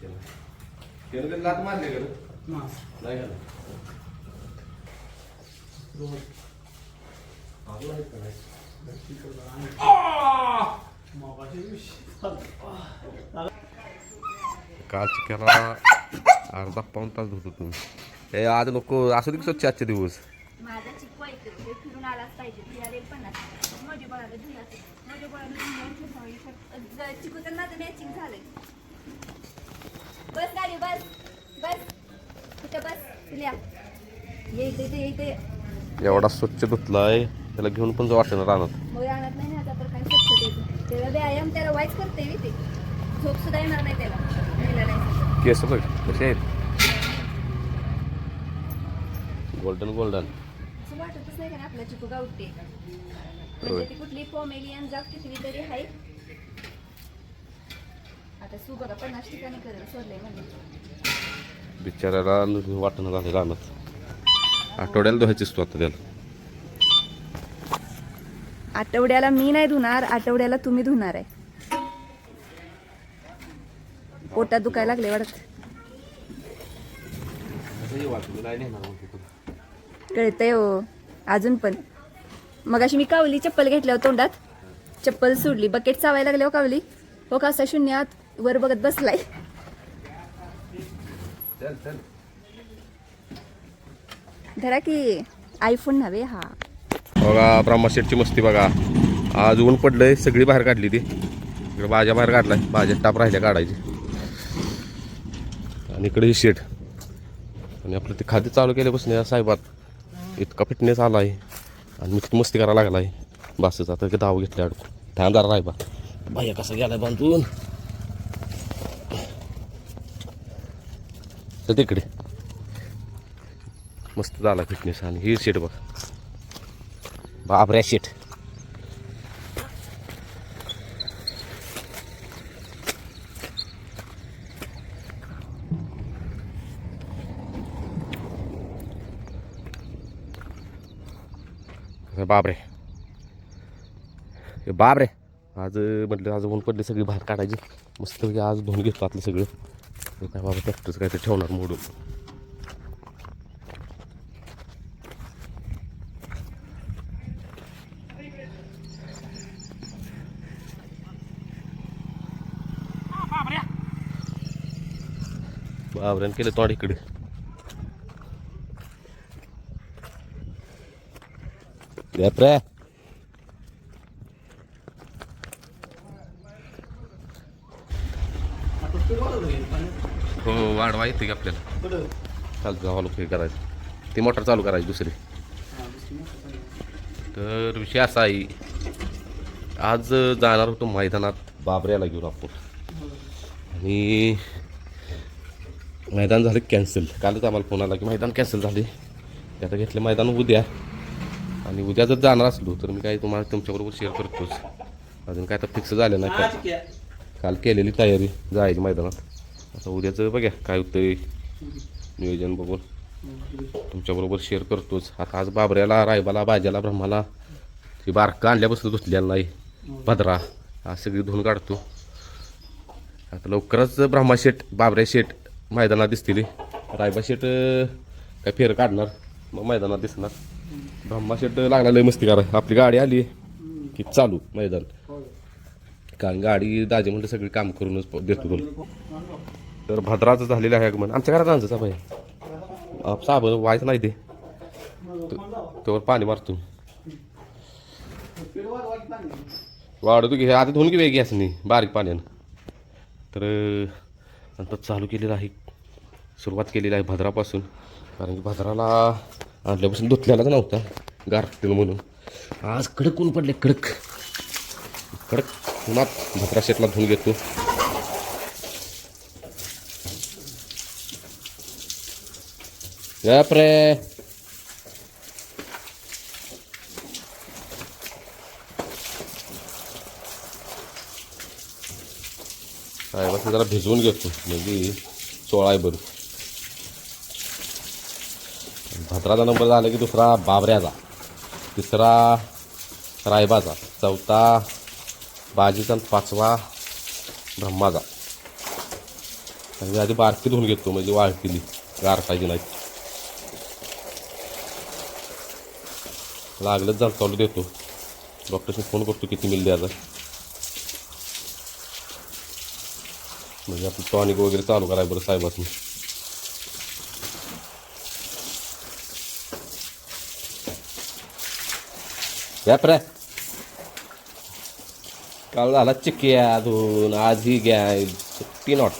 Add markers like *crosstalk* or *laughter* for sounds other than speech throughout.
त्यानं कधी लात मारले का रे? नाही का अजून आहेत का नाही? काल चिकनला अर्धा पाऊन तास धुतो तुम्ही ए आज नको असू दे की स्वच्छ आजचे दिवस माझा चिकू ऐकतो ते फिरून आलाच पाहिजे फिरायला पण चिकू माझं मॅचिंग झालंय बस गाडी बस बस. कुठं बस तुल्या ये इथे इथे इथे. एवढा स्वच्छ धुतलाय त्याला घेऊन पण जाऊ वाटेना राहणार मग राहणार नाही ना आता तर स्वच्छतेचं त्याला व्यायाम त्याला वाईच करते मी ते. झोप सुद्धा येणार नाही त्याला. नाही. केस बघ कसे आहेत? गोल्डन गोल्डन असं वाटतच नाही का ना आपला चिकू गावते. म्हणजे ती कुठली फॉमेलियन जात किती तरी आहे? आता सू बघा पन्नास ठिकाणी करेल सोडलंय म्हणजे बिचाराला वाटणं झाले राहणार आठवड्याला धुवायचीस तू आता त्याला. आठवड्याला मी नाही धुणार आठवड्याला तुम्ही धुणार आहे. पोटात दुखायला लागले वाटत. कळतंय हो अजून पण. मग अशी मी कावली चप्पल घेतल्यावर तोंडात. चप्पल सोडली बकेट चावायला लागले हो कावली. हो का असा शून्यात? वर बघत बसलाय. धरा की आयफोन नव्हे हा. बघा ब्रह्मा शेटची मस्ती बघा. आज ऊन पडलंय सगळी बाहेर काढली ती. इकडे भाज्या बाहेर काढलाय भाज्या टाप राहिल्या काढायची. आणि इकडे ही शेट आणि आपलं ते खाद्य चालू केल्यापासून या साहेबात इतका फिटनेस आला आहे आणि मी किती मस्ती करायला लागला आहे बसच आता धाव घेतल्या अडकून थांब जरा राहिबा. बाया कसा गेलाय बांधून? तर तिकडे. मस्त झाला फिटनेस आणि ही शेट बघ. बापऱ्या शेट बापरे. हे बापरे. आज म्हटलं आज ऊन पडले सगळी बाहेर काढायची. मस्त आज धुवून घेतो आतलं सगळं. काय बाबा ट्रॅक्टरचं काय ते ठेवणार मोडून बाबऱ्यानं केलं तोंड इकडे बापरे हो वाढवा येते की आपल्याला. चालतं जावा हे करायचं. ती मोटर चालू करायची दुसरी. तर विषय असा आहे आज जाणार होतो मैदानात बाबऱ्याला घेऊन आपण. आणि मैदान झालं कॅन्सल कालच आम्हाला फोन आला की मैदान कॅन्सल झाले. ते आता घेतलं मैदान उद्या. आणि उद्या जर जाणार असलो तर मी काय तुम्हाला तुमच्याबरोबर शेअर करतोच. अजून काय तर फिक्स झालं नाही. काल केलेली तयारी जायची मैदानात. आता उद्याचं बघा काय होतंय. नियोजन बघून. तुमच्याबरोबर शेअर करतोच. आता आज बाबऱ्याला रायबाला बाज्याला ब्रह्माला ही बारका आणल्यापासून धुतलेला नाही. भद्रा. आज सगळी धुवून काढतो. आता लवकरच ब्रह्मा शेट बाबऱ्या शेट मैदानात दिसतील. रायबा शेट काय फेर काढणार? मग मैदानात दिसणार. ब्रह्मा शेट लागला लय मस्ती करा. आपली गाडी आली. की चालू मैदान. कारण गाडी दाजे म्हणलं सगळी काम करूनच देतो तुला तर भद्राचं झालेलं आहे आगमन. आमच्या घरात आणचं भाई साबण व्हायचं नाही ते. त्यावर पाणी मारतो. वाढवतो की आता धुवून की वेगळी असं नाही बारीक पाण्यानं. तर नंतर चालू केलेलं आहे. सुरुवात केलेली आहे भद्रापासून. कारण की भद्राला आणल्यापासून धुतलेलाच नव्हता. गारतील म्हणून. आज कडक ऊन पडले कडक. कडक उन्हात भद्रा शेतला धुवून घेतो. बापरे साहेबाचं जरा भिजवून घेतो. म्हणजे सोळा आहे बरं. भद्राचा नंबर झाला की दुसरा बाबऱ्याचा. तिसरा रायबाचा. चौथा बाजीचा पाचवा ब्रह्माचा. आधी बारकी धुवून घेतो म्हणजे वाळतीली गारठायची नाही लागलंच जाल चालू देतो. डॉक्टरशी फोन करतो किती मिल द्यायचा म्हणजे आपलं टॉनिक वगैरे चालू करायला बरं साहेबातून व्यापरा काल झाला चिक्क्या अजून आज ही घ्या सुट्टी not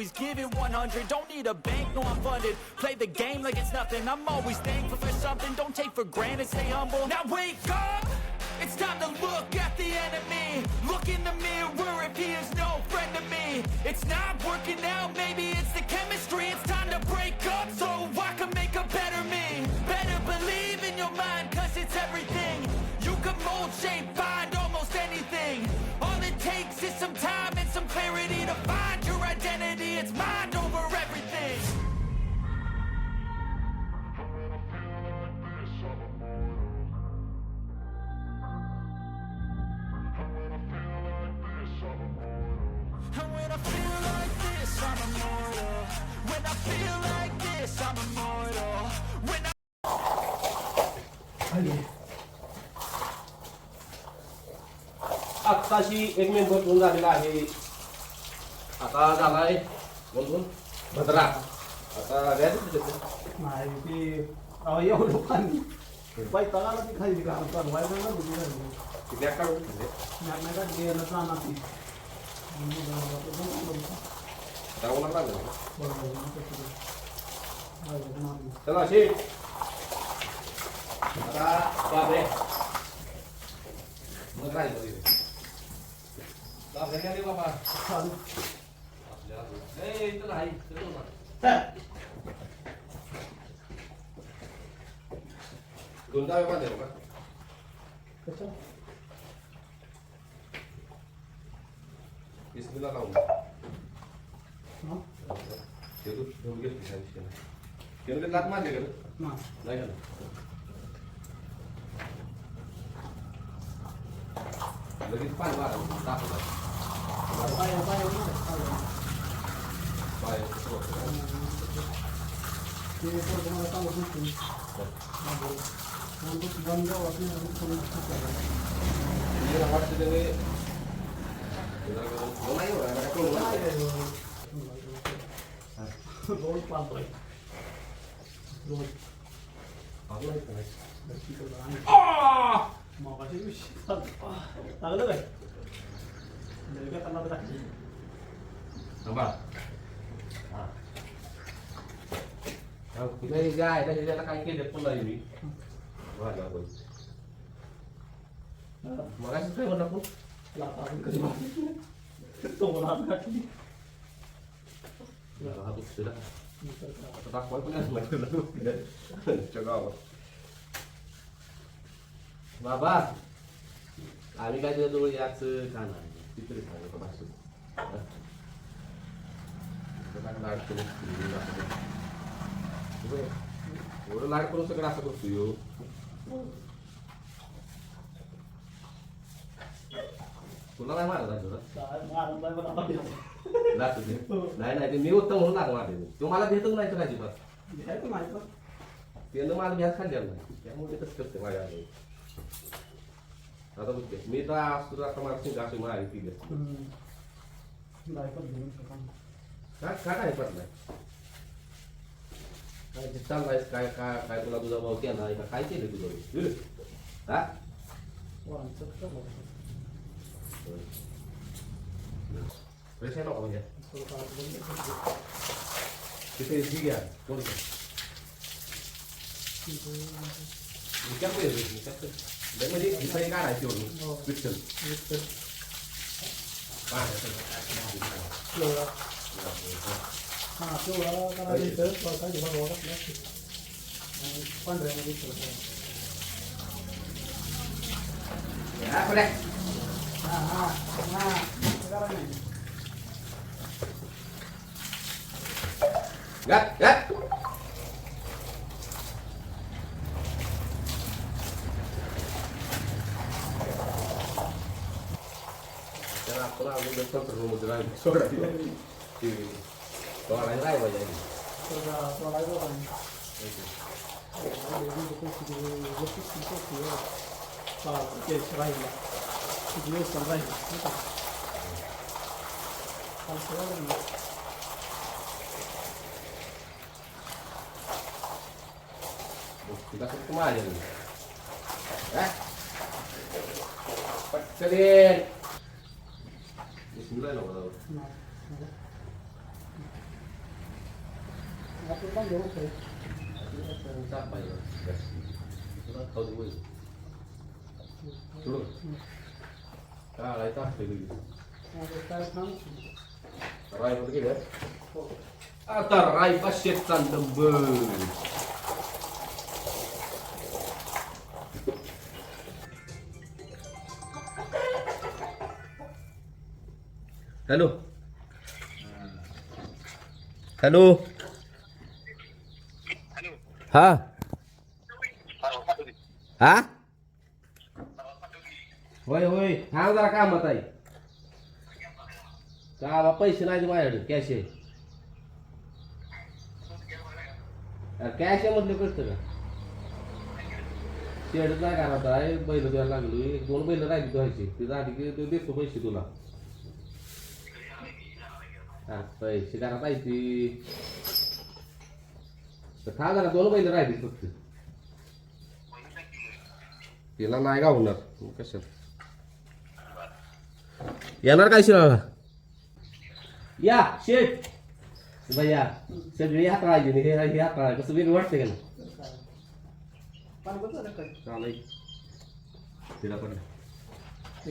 always give it 100. Don't need a bank, no, I'm funded. Play the game like it's nothing. I'm always thankful for something. Don't take for granted, stay humble. Now wake up! It's time to look at the enemy. Look in the mirror if he is no friend to me. It's not working out, maybe it's आत्ताशी एक member phone झालेला आहे. आता झालाय बोलून. भद्रा आता व्याज नाही ते अहो, एवढं पाणी. पैताला ती खायची का? चालवायला ना बुद्धी झाली किती अकरा नाही नाही का गेलं जाणार ती. जाऊन लागलं बरोबर चला बाबरे. मग. दोनदा डावे बांधले का बिस्मिल्ला लावून ते तू घेऊन गेलो त्या विषयाला त्यानं काही लात मारले का नाही का लगेच पाणी मारा लागलं काय लय काय त्यांना टाकली काय केलं पुन्हा मी माझ्या आपण मग असं काय म्हणलं आपण लाता आपण कधी तो हात घातली हा दुसरा आता पण असं गावात. बाबा आम्ही काय तुझ्या जवळ याचं का एवढं लाड सगळं असं करतो यो तुला नाही मारत. नाही. नाही ते मी उत्तम म्हणून लाग मारले तो. मला भेटच नाही तर अजिबात. त्यानं मला घ्यास खाल्लेला नाही. त्यामुळे तसं करते माझ्या. आता बघते मी तर असतो आता मला शिंगा अशी मारी ती घेतली नाही पण घेऊन शकतो काय काय काय पडलाय काय ते चाललाय काय काय काय तुला तुझा भाऊ केला आहे का काय केलं तुझं बिल? हा वरांचं काय बघा. फ्रेश आहे नको म्हणजे थोडं फार बंद तिथे जी घ्या कोण घ्या विचार पाहिजे विचार लय म्हणजे इथं एक काढायची हो. वरून पिक्चर एक काढायचं पिवळा हां पिवळा करायला इथं पावसाची बघावं लागलं आणि पांढऱ्यामध्ये ठेवतो. या, पुढे. घात घात त्याला आपण अगोदर कंट्रोलमध्ये राहिलो सोडायला ते सोडायला राहिलं पाहिजे राहिला किती दिवस पण राहिला तिला फक्त माझ्या पटकन ये. बिस्मिल्लाह नको जाऊ. चाप पाहिजे. तुला खाऊ दे बोल. सोडू. काढायचं टाकतोय घरी. राय होतं की नाही? आता राय पाचशे चालतं बघ हॅलो. हॅलो. हा. हा? होय होय. हा जरा कामात आहे. का पैसे नाही माझ्याकडे कॅश आहे. कॅश आहे म्हटलं कळतं का? शेड नाही घरात आहे बैल द्यायला लागलो. एक दोन बैल राहिली धुवायची. ते झाली की ते देतो पैसे तुला. पैसे ती. तर खा जरा दोन बैल राहिली फक्त. तिला नाही गावणार कशात येणार काय शिराळा या शेठ. भैया सगळी हाताळायची नाही हे हाताळा कसं वेगळं वाटतं का ना चालेल. तिला पण. *laughs*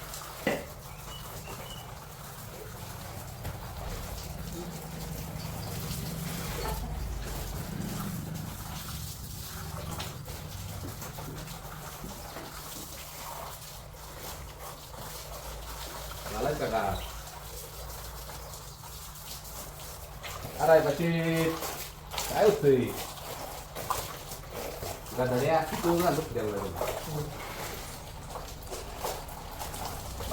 हे? हा. घालायचा का अरे बाशी काय होतंय गधड्या तू घालतो त्याला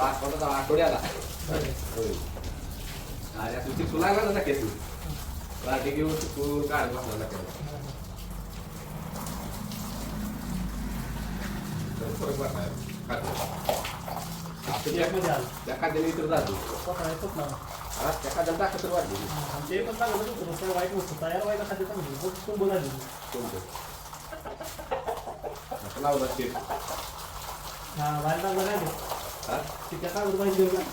आठवड्याला आठवड्याला होय अरे आता चिकू लागला ना केस पार्टी घेऊन चिकू काढ बसला ना फरक वाटणार खातो त्या खाद्याने इतर जातो हा त्या खाद्याला टाकत तर वाढली ते पण चांगलं होतं नुसतं वाईट नसतं तयार व्हायला खाते चांगली बघ तुंब झाली कोणतं आता लावला शेत हा बाहेर चांगलं नाही हा तिच्या काय पाहिजे देऊ ना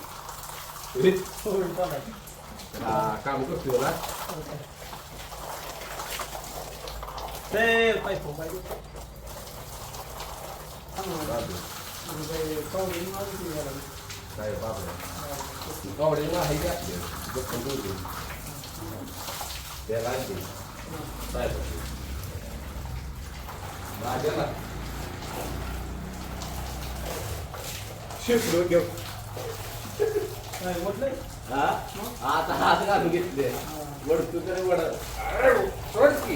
हेच. हो चालेल हा, काम करतो ना ते पाहिजे पाहिजे काय बापरे कवडे आहे त्याला काय करते भाज्याला घेऊ काय हा आता हात घालून घेतले. वडतू तरी वड की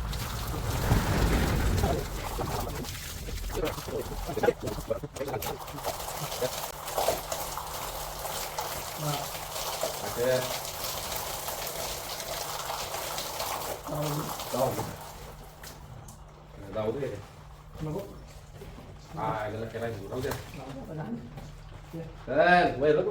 बाळा, ते लहान झालं. जाऊ दे नको काय गेला केला राहू दे चल वैर कुठं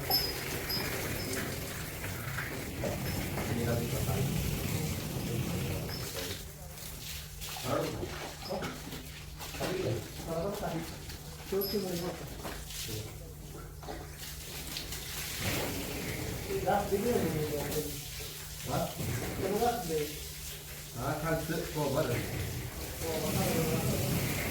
करू नाही नाही लय परत परत पडायला. लय गंभीर पण. चार हेल्पर झाले चार खाली वर हजार तास चार हेल्पर शेवटची म्हणजे बघा. ते घास दिली आहे मी. त्याला घास दे. हा खालचं हो बरं खराटला का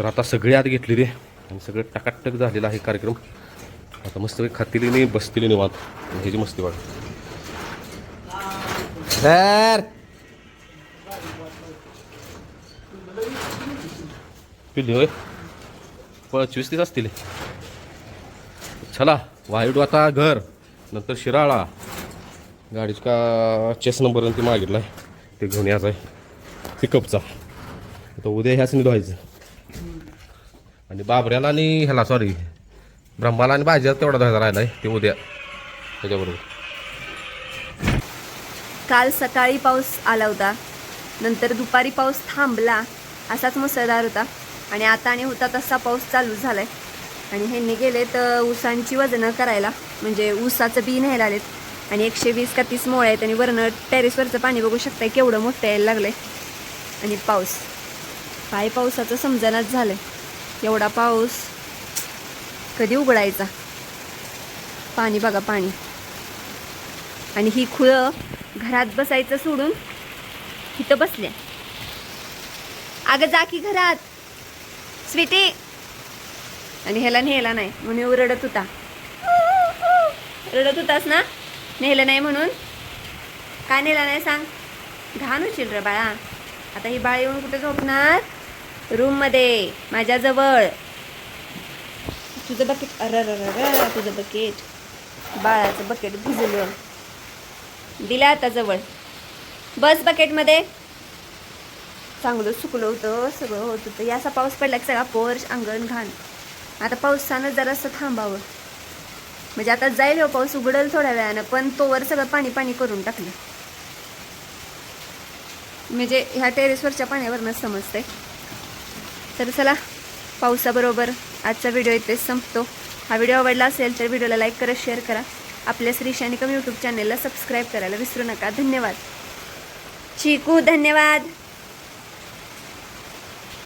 तर आता सगळे आत घेतले रे. आणि सगळं टकाटक झालेला आहे कार्यक्रम. आता मस्त खातील नाही बसतील निवांत ह्याची मस्ती वाट सर! पिल्ली होय. पंचवीस तीस असतील. चला वाईडू आता घर नंतर शिराळा. गाडीचा का चेस नंबर ते मागितला आहे ते घेऊन यायचं आहे पिकअपचा आता उद्या ह्याच धुवायचं आणि बाबऱ्याला आणि ह्याला सॉरी ब्रह्माला आणि भाज्या तेवढा धुवायचा राहिला आहे ते उद्या. त्याच्याबरोबर. काल सकाळी पाऊस आला होता. नंतर दुपारी पाऊस थांबला असाच मुसळधार होता. आणि आता आणि होता तसा पाऊस चालू झालाय. आणि ह्यांनी गेले तर ऊसांची वजनं करायला म्हणजे ऊसाचं बी न्यायला आलेत. आणि एकशे वीस का तीस मोळ आहेत आणि वरनं टेरेसवरचं पाणी बघू शकताय केवढं मोठं यायला लागलंय. आणि पाऊस. काय पावसाचं समजनाच झालं आहे एवढा पाऊस. कधी उघडायचा? पाणी बघा पाणी. आणि ही खुळं घरात बसायचं सोडून इथं बसल्या. अगं जा की घरात. स्वीटी. आणि ह्याला नेला नाही म्हणून रडत होता. रडत होतास ना? नेलं नाही म्हणून? काय नेला नाही सांग? घाण होशील रे बाळा. आता ही बाळ येऊन कुठे झोपणार? रूममध्ये माझ्याजवळ. तुझं बकेट अरे तुझं बकेट बाळाचं बकेट भिजलं. दिला आता जवळ. बस बकेटमध्ये चांगलं सुकलं होतं सगळं होत होतं. या असा पाऊस पडला की सगळा पोर्च अंगण घाण. आता पावसानं जरासं थांबावं. म्हणजे आता जाईल हो पाऊस उघडेल थोड्या वेळानं पण तोवर सगळं पाणी पाणी करून टाकलं. म्हणजे ह्या टेरेसवरच्या पाण्यावरनं समजतंय. तर चला पावसाबरोबर आजचा व्हिडिओ इथेच संपतो. हा व्हिडिओ आवडला असेल तर व्हिडिओला लाईक करा शेअर करा. आपल्या श्री शानिकम यूट्यूब चॅनेलला सबस्क्राईब करायला विसरू नका. धन्यवाद. चिकू धन्यवाद.